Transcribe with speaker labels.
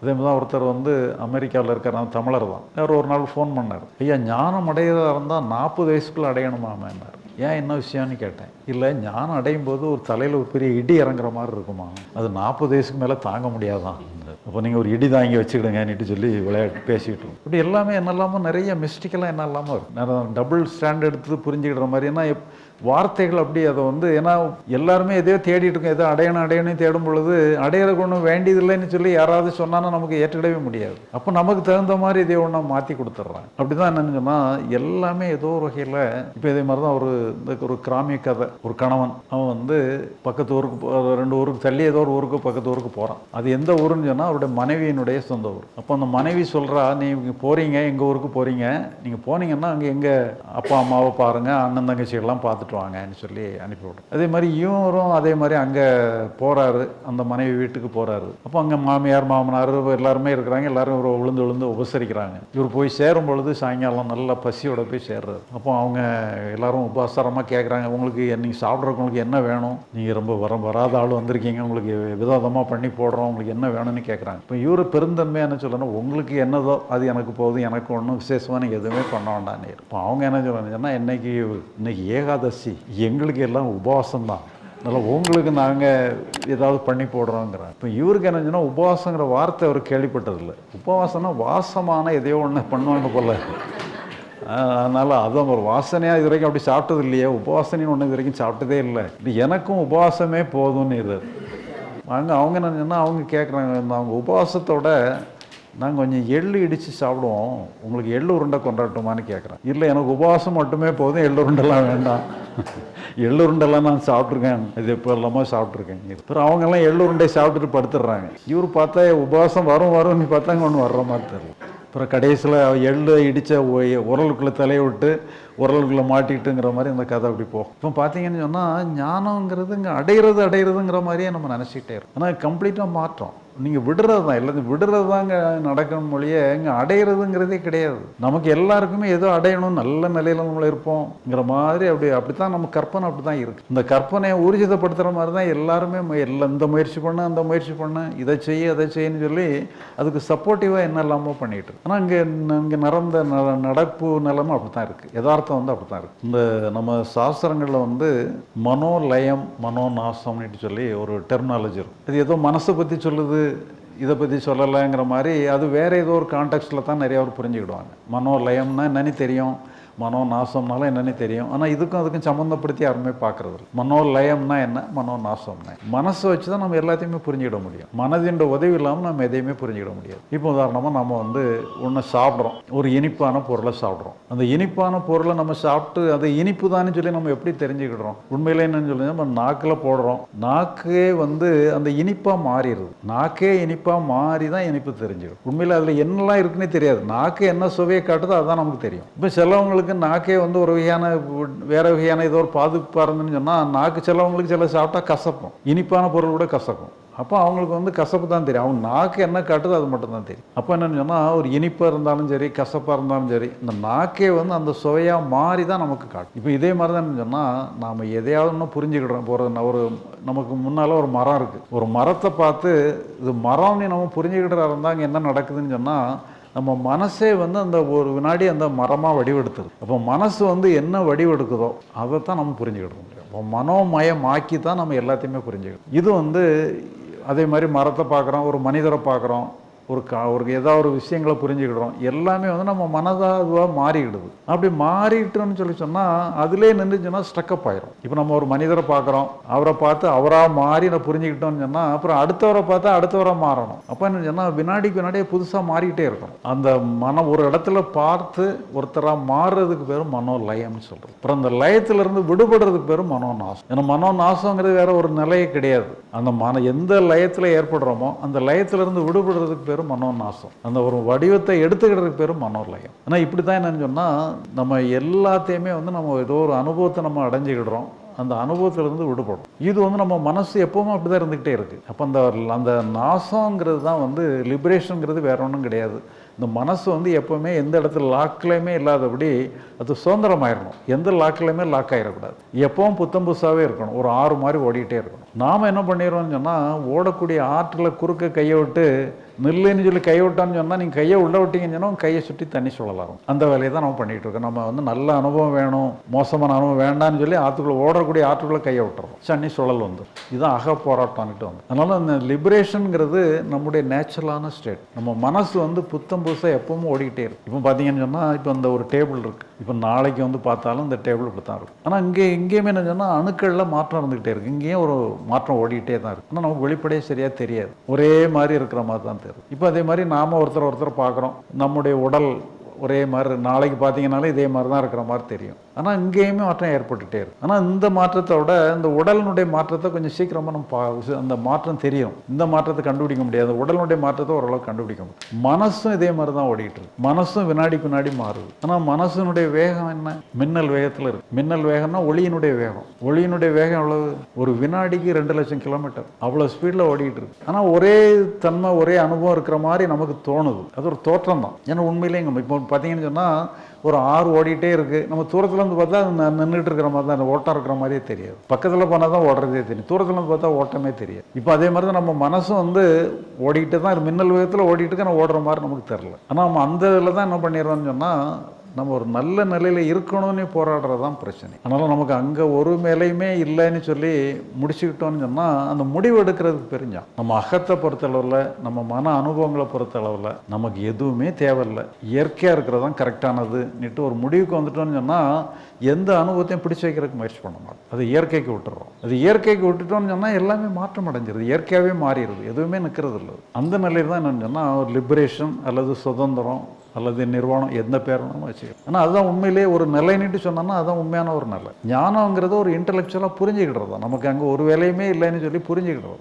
Speaker 1: அதே மாதிரி தான் ஒருத்தர் வந்து அமெரிக்காவில் இருக்கிற தமிழர் தான். அவர் ஒரு நாள் ஃபோன் பண்ணார். ஐயா ஞானம் அடையறதா இருந்தால் நாற்பது வயசுக்குள்ள அடையணுமாமேன்னார் ஏன் என்ன விஷயம்னு கேட்டேன். இல்லை ஞானம் அடையும் போது ஒரு தலையில் ஒரு பெரிய இடி இறங்குற மாதிரி இருக்குமா? அது நாற்பது வயசுக்கு மேலே தாங்க முடியாதான் அப்போ நீங்கள் ஒரு இடி தாங்கி வச்சுக்கிடுங்கன்னுட்டு சொல்லி விளையாட்டு பேசிக்கிட்டு இருக்கோம். இப்படி எல்லாமே என்னெல்லாமோ நிறைய மிஸ்டேக்கெல்லாம் என்ன இல்லாமல் இருக்கும் டபுள் ஸ்டாண்ட் எடுத்து புரிஞ்சுக்கிற மாதிரின்னா வார்த்தைகள் அப்படி அதை வந்து ஏன்னா எல்லாருமே எதையோ தேடிட்டு இருக்கோம். எதோ அடையணும் அடையணும் தேடும் பொழுது அடையிறதுக்கு ஒன்றும் வேண்டியதில்லைன்னு சொல்லி யாராவது சொன்னாலும் நமக்கு ஏற்றிடவே முடியாது. அப்போ நமக்கு தகுந்த மாதிரி இதை ஒன்றா மாற்றி கொடுத்துட்றாங்க அப்படி தான் என்னன்னு சொன்னால் எல்லாமே ஏதோ ஒரு வகையில் இப்போ இதே மாதிரி தான் ஒரு இந்த ஒரு கிராமிய கதை. ஒரு கணவன் அவன் வந்து பக்கத்து ஊருக்கு ரெண்டு ஊருக்கு தள்ளி ஏதோ ஒரு ஊருக்கு பக்கத்து ஊருக்கு போகிறான் அது எந்த ஊருன்னு சொன்னால் அவருடைய மனைவியினுடைய சொந்த ஊர். அப்போ அந்த மனைவி சொல்கிறா நீங்கள் போகிறீங்க எங்கள் ஊருக்கு போகிறீங்க நீங்கள் போனீங்கன்னா அங்கே எங்கள் அப்பா அம்மாவை பாருங்கள் அண்ணன் தங்கச்சிகள்லாம் பார்த்துட்டு வாங்கன்னு சொல்லி அனுப்பிவிடும். அதே மாதிரி இவரும் அதே மாதிரி அங்கே போகிறாரு அந்த மனைவி வீட்டுக்கு போகிறாரு அப்போ அங்கே மாமியார் மாமனார் எல்லாருமே இருக்கிறாங்க. எல்லாரும் இவரை விழுந்து விழுந்து உபசரிக்கிறாங்க. இவர் போய் சேரும் பொழுது சாயங்காலம் நல்லா பசியோட போய் சேர்றாரு. அப்போ அவங்க எல்லாரும் உபசாரமாக கேட்குறாங்க உங்களுக்கு நீங்கள் சாப்பிட்றவங்களுக்கு என்ன வேணும்? நீங்கள் ரொம்ப வர வராத ஆள் வந்திருக்கீங்க. உங்களுக்கு விதவிதமாக பண்ணி போடுறோம். உங்களுக்கு என்ன வேணும்னு கேட்குறாங்க இப்போ இவர் பெருந்தன்மையாக என்ன சொல்லணும் உங்களுக்கு என்னதோ அது எனக்கு போதும். எனக்கு ஒன்றும் விசேஷமாக நீங்கள் எதுவுமே பண்ண வேண்டான்னு இப்போ அவங்க என்ன சொல்கிறாங்கன்னா இன்னைக்கு இன்னைக்கு ஏகாதசி எங்களுக்கு எல்லாம் உபவாசம் தான் அதனால் உங்களுக்கு நாங்கள் ஏதாவது பண்ணி போடுறோங்கிறாங்க இப்போ இவருக்கு என்ன சொன்னால் உபவாசங்கிற வார்த்தை அவர் கேள்விப்பட்டதில்லை. உபவாசம்னா வாசமான எதையோ ஒன்று பண்ணுவாங்க போல. அதனால் அதனால அதான் ஒரு வாசனையாக இது வரைக்கும் அப்படி சாப்பிட்டது இல்லையே. உபவாசனைன்னு ஒன்று இது வரைக்கும் சாப்பிட்டதே இல்லை. இது எனக்கும் உபவாசமே போதும்னு இது. அங்கே அவங்க என்ன சொன்னால் அவங்க கேட்குறாங்க அவங்க உபவாசத்தோட நாங்கள் கொஞ்சம் எள்ளு இடித்து சாப்பிடுவோம். உங்களுக்கு எள்ளு உருண்டை கொண்டாட்டுமான்னு கேட்குறேன் இல்லை எனக்கு உபவாசம் மட்டுமே போதும் எள்ளு உருண்டெல்லாம் வேண்டாம். எள்ளு உருண்டெல்லாம் நான் சாப்பிட்ருக்கேன் இது இப்போ எல்லாமே சாப்பிட்ருக்கேன் அப்புறம் அவங்கெல்லாம் எள்ளு உருண்டை சாப்பிட்டுட்டு படுத்துடுறாங்க. இவர் பார்த்தா உபவாசம் வரும் வரும்னு நீ பார்த்தாங்க ஒன்று வர்ற மாதிரி தெரியல. அப்புறம் கடைசியில் எள்ளு இடித்த உரலுக்குள்ளே தலையை விட்டு உரலுக்குள்ளே மாட்டிக்கிட்டுங்கிற மாதிரி இந்த கதை அப்படி போகும். இப்போ பார்த்தீங்கன்னு சொன்னால் ஞானங்கிறது இங்கே அடையிறது அடையிறதுங்கிற மாதிரியே நம்ம நினச்சிக்கிட்டே இருக்கோம். ஆனால் கம்ப்ளீட்டாக மாற்றம். நீங்கள் விடுறது தான். எல்லாத்தையும் விடுறது தாங்க நடக்கணும் மொழியே. இங்கே அடையிறதுங்கிறதே கிடையாது. நமக்கு எல்லாருக்குமே ஏதோ அடையணும் நல்ல நிலையில் நம்மள இருப்போங்கிற மாதிரி அப்படி அப்படித்தான் நம்ம கற்பனை அப்படி தான் இருக்குது இந்த கற்பனையை ஊர்ஜிதப்படுத்துகிற மாதிரி தான் எல்லாருமே மு- எல்லா இந்த முயற்சி பண்ண அந்த முயற்சி பண்ண இதை செய்ய அதை செய்யன்னு சொல்லி அதுக்கு சப்போர்ட்டிவாக என்ன இல்லாமல் பண்ணிட்டு ஆனால் இங்கே இங்கே நடந்த ந- நடப்பு நிலமும் அப்படி தான் இருக்குது யதார்த்தம் வந்து அப்படி தான் இருக்குது இந்த நம்ம சாஸ்திரங்களில் வந்து மனோலயம் மனோநாசம்னு சொல்லி ஒரு டெர்மினாலஜி இருக்கும். அது ஏதோ மனசை பற்றி சொல்லுது இதை பற்றி சொல்லலைங்கிற மாதிரி அது வேறு ஏதோ ஒரு கான்டெக்ட்டில் தான் நிறைய பேர் புரிஞ்சுக்கிடுவாங்க. மனோலயம்னா என்னன்னு தெரியும். மனோ நாசம்னாலும் என்னன்னு தெரியும். ஆனால் இதுக்கும் அதுக்கும் சம்மந்தப்படுத்தி யாருமே பார்க்கறது இல்லை மனோலயம்னா என்ன? மனோ நாசம்னா மனசை வச்சு தான் நம்ம எல்லாத்தையுமே புரிஞ்சுக்கிட முடியும். மனதின் உதவி இல்லாமல் நம்ம எதையுமே புரிஞ்சுக்கிட முடியாது. இப்போ உதாரணமாக நம்ம வந்து ஒன்று சாப்பிட்றோம். ஒரு இனிப்பான பொருளை சாப்பிட்றோம். அந்த இனிப்பான பொருளை நம்ம சாப்பிட்டு அது இனிப்பு தானே சொல்லி நம்ம எப்படி தெரிஞ்சுக்கிடுறோம்? உண்மையில என்னன்னு சொல்லி நம்ம நாக்கில் போடுறோம். நாக்கே வந்து அந்த இனிப்பாக மாறிடுது. நாக்கே இனிப்பாக மாறி தான் இனிப்பு தெரிஞ்சிடும் உண்மையில் அதில் என்னெல்லாம் இருக்குன்னே தெரியாது. நாக்கு என்ன சுவையை காட்டுதோ அதுதான் நமக்கு தெரியும். இப்போ சிலவங்களுக்கு நாக்கே வந்து ஒரு வகையான வேற வகையான ஏதோ ஒரு பாதுகாப்பாக இருந்துன்னு சொன்னால் நாக்கு சிலவங்களுக்கு சில சாப்பிட்டா கசப்போம் இனிப்பான பொருள் கூட கசக்கும். அப்போ அவங்களுக்கு வந்து கசப்பு தான் தெரியும். அவங்க நாக்கு என்ன காட்டுது அது மட்டும்தான் தெரியும். அப்போ என்னன்னு சொன்னால் ஒரு இனிப்பாக இருந்தாலும் சரி கசப்பாக இருந்தாலும் சரி இந்த நாக்கே வந்து அந்த சுவையாக மாறி தான் நமக்கு காட்டும். இப்போ இதே மாதிரி தான் சொன்னால் நாம் எதையாவது ஒன்று புரிஞ்சுக்கிடுறோம். இப்போ ஒரு ஒரு நமக்கு முன்னால் ஒரு மரம் இருக்குது ஒரு மரத்தை பார்த்து இது மரம்னு நம்ம புரிஞ்சுக்கிட்டு இருந்தால் அங்கே என்ன நடக்குதுன்னு சொன்னால் நம்ம மனசே வந்து அந்த ஒரு வினாடி அந்த மரமாக வடிவெடுத்துது. அப்போ மனசு வந்து என்ன வடிவெடுக்குதோ அதை தான் நம்ம புரிஞ்சுக்கிட முடியும். அப்போ மனோமயமாக்கி தான் நம்ம எல்லாத்தையுமே புரிஞ்சுக்கணும் இது வந்து அதே மாதிரி மரத்தை பார்க்குறோம் ஒரு மனிதரை பார்க்குறோம் ஒரு கா ஒரு ஏதாவது ஒரு விஷயங்களை புரிஞ்சுக்கிடுறோம். எல்லாமே வந்து நம்ம மனதாக அதுவாக மாறிக்கிடுது. அப்படி மாறிட்டுன்னு சொல்லி சொன்னால் அதிலே நின்றுச்சுன்னா ஸ்ட்ரக்கப் ஆயிரும். இப்போ நம்ம ஒரு மனிதரை பார்க்குறோம். அவரை பார்த்து அவராக மாறி நான் புரிஞ்சுக்கிட்டோம்னு சொன்னால் அப்புறம் அடுத்தவரை பார்த்தா அடுத்தவராக மாறணும். அப்போ என்ன சொன்னால் வினாடிக்கு வினாடியே புதுசாக மாறிக்கிட்டே இருக்கும் அந்த மனம் ஒரு இடத்துல பார்த்து ஒருத்தராக மாறுறதுக்கு பேர் மனோலயம்னு சொல்கிறோம் அப்புறம் அந்த லயத்திலிருந்து விடுபடுறதுக்கு பேர் மனோநாசம். ஏன்னா மனோநாசங்கிறது வேற ஒரு நிலையே கிடையாது. அந்த மன எந்த லயத்தில் ஏற்படுறோமோ அந்த லயத்திலிருந்து விடுபடுறதுக்கு பேர் மனோநாசம் அந்த ஒரு வடிவத்தை எடுத்துக்கிறதுக்கு பேர் மனோலயம் ஆனால் இப்படி தான் என்னன்னு சொன்னால் நம்ம எல்லாத்தையுமே வந்து நம்ம ஏதோ ஒரு அனுபவத்தை நம்ம அடைஞ்சுக்கிடுறோம். அந்த அனுபவத்திலிருந்து விடுபடும். இது வந்து நம்ம மனசு எப்போவுமே அப்படி தான் இருந்துகிட்டே இருக்குது அப்போ அந்த அந்த நாசங்கிறது தான் வந்து லிபரேஷனுங்கிறது வேற ஒன்றும் கிடையாது. இந்த மனசு வந்து எப்போவுமே எந்த இடத்துல லாக்லேயுமே இல்லாதபடி அது சுதந்திரமாயிடணும் எந்த லாக்லேயுமே லாக் ஆகிடக்கூடாது எப்பவும் புத்தம் புதுசாகவே இருக்கணும். ஒரு ஆறு மாதிரி ஓடிக்கிட்டே இருக்கணும். நாம் என்ன பண்ணிடுறோம்னு சொன்னால் ஓடக்கூடிய ஆற்றில் குறுக்க கையை விட்டு நில்லுன்னு சொல்லி கையை விட்டான்னு சொன்னால் நீங்கள் கையை உள்ள விட்டீங்கன்னு சொன்னால் கையை சுற்றி தண்ணி சொல்லலாம் அந்த வேலையை தான் நம்ம பண்ணிகிட்டு இருக்கோம். நம்ம வந்து நல்ல அனுபவம் வேணும் மோசமான அனுபவம் வேண்டாம்னு சொல்லி ஆற்றுக்குள்ளே ஓடக்கூடிய ஆற்றுக்குள்ளே கையை விட்டுறோம். தண்ணி சுழல் வந்து. இதுதான் அக போராட்டம்னுட்டு வந்து. அதனால் அந்த லிபரேஷனுங்கிறது நம்முடைய நேச்சுரலான ஸ்டேட் நம்ம மனசு வந்து புத்தம் புதுசாக எப்பவும் ஓடிக்கிட்டே இருக்குது இப்போ பார்த்தீங்கன்னு சொன்னால் இப்போ இந்த ஒரு டேபிள் இருக்குது இப்போ நாளைக்கு வந்து பார்த்தாலும் இந்த டேபிள் இப்படி தான் இருக்கும். ஆனால் இங்கே இங்கேயுமே என்ன சொன்னால் அணுக்களில் மாற்றம் இருந்துகிட்டே இருக்குது இங்கேயும் ஒரு மாற்றம் ஓடிக்கிட்டே தான் இருக்குது ஆனால் நமக்கு வெளிப்படையே சரியாக தெரியாது. ஒரே மாதிரி இருக்கிற மாதிரி தான் தெரியும் இப்போ அதே மாதிரி நாம் ஒருத்தர் ஒருத்தர் பார்க்குறோம். நம்முடைய உடல் ஒரே மாதிரி நாளைக்கு பார்த்தீங்கன்னாலே இதே மாதிரி தான் இருக்கிற மாதிரி தெரியும். ஆனால் இங்கேயுமே மாற்றம் ஏற்பட்டுகிட்டே இருக்கு. ஆனால் இந்த மாற்றத்தை விட இந்த உடலினுடைய மாற்றத்தை கொஞ்சம் சீக்கிரமாக நம்ம பா அந்த மாற்றம் தெரியும். இந்த மாற்றத்தை கண்டுபிடிக்க முடியாது. உடலினுடைய மாற்றத்தை ஓரளவுக்கு கண்டுபிடிக்க முடியும். மனசும் இதே மாதிரி தான் ஓடிட்டு இருக்கு. மனசும் வினாடிக்கு வினாடி மாறுது. ஆனால் மனசினுடைய வேகம் என்ன? மின்னல் வேகத்தில் இருக்கு. மின்னல் வேகம்னா ஒளியினுடைய வேகம். ஒளியினுடைய வேகம் எவ்வளவு? ஒரு வினாடிக்கு ரெண்டு லட்சம் கிலோமீட்டர். அவ்வளோ ஸ்பீடில் ஓடிட்டு இருக்கு. ஆனால் ஒரே தன்மை ஒரே அனுபவம் இருக்கிற மாதிரி நமக்கு தோணுது. அது ஒரு தோற்றம் தான். ஏன்னா உண்மையிலே இங்கே இப்போ பார்த்தீங்கன்னு சொன்னால் ஒரு ஆறு ஓடிட்டே இருக்குது நம்ம தூரத்தில் இருந்து பார்த்தா அது நின்றுட்டு இருக்கிற மாதிரி தான் அந்த ஓட்டம் இருக்கிற மாதிரியே தெரியாது. பக்கத்தில் போனால் தான் ஓடுறதே தெரியும். தூரத்தில் இருந்து பார்த்தா ஓட்டமே தெரியாது. இப்போ அதே மாதிரி தான் நம்ம மனசும் வந்து ஓடிக்கிட்டு தான் மின்னல் வேகத்தில் ஓடிட்டு நம்ம ஓடுற மாதிரி நமக்கு தெரில ஆனால் நம்ம அந்த இதில் தான் என்ன பண்ணிடுறோம்னு சொன்னால் நம்ம ஒரு நல்ல நிலையில் இருக்கணும்னு போராடுறது தான் பிரச்சனை. அதனால் நமக்கு அங்கே ஒரு மேலையுமே இல்லைன்னு சொல்லி முடிச்சுக்கிட்டோம்னு சொன்னால் அந்த முடிவு எடுக்கிறதுக்கு பெருஞ்சான் நம்ம அகத்தை பொறுத்தளவில் நம்ம மன அனுபவங்களை பொறுத்தளவில் நமக்கு எதுவுமே தேவையில்லை. இயற்கையாக இருக்கிறது தான் கரெக்டானதுன்னுட்டு ஒரு முடிவுக்கு வந்துட்டோம்னு சொன்னால் எந்த அனுபவத்தையும் பிடிச்சி வைக்கிறதுக்கு முயற்சி பண்ண மாட்டோம். அது இயற்கைக்கு விட்டுறோம். அது இயற்கைக்கு விட்டுட்டோம்னு சொன்னால் எல்லாமே மாற்றம் அடைஞ்சிருது. இயற்கையாகவே மாறிடுது. எதுவுமே நிற்கிறது இல்லை அந்த நிலையில் தான் என்னென்னு சொன்னால் ஒரு லிபரேஷன் அல்லது சுதந்திரம் அல்லது நிர்வாணம் எந்த பேர் வச்சுக்கலாம் ஆனால் அதுதான் உண்மையிலேயே ஒரு நிலைன்னுட்டு சொன்னோம்னா அதுதான் உண்மையான ஒரு நிலை. ஞானங்கிறது ஒரு இன்டலெக்சுவலாக புரிஞ்சுக்கிடுறது தான் நமக்கு அங்கே ஒரு வேலையுமே இல்லைன்னு சொல்லி புரிஞ்சுக்கிடுறது.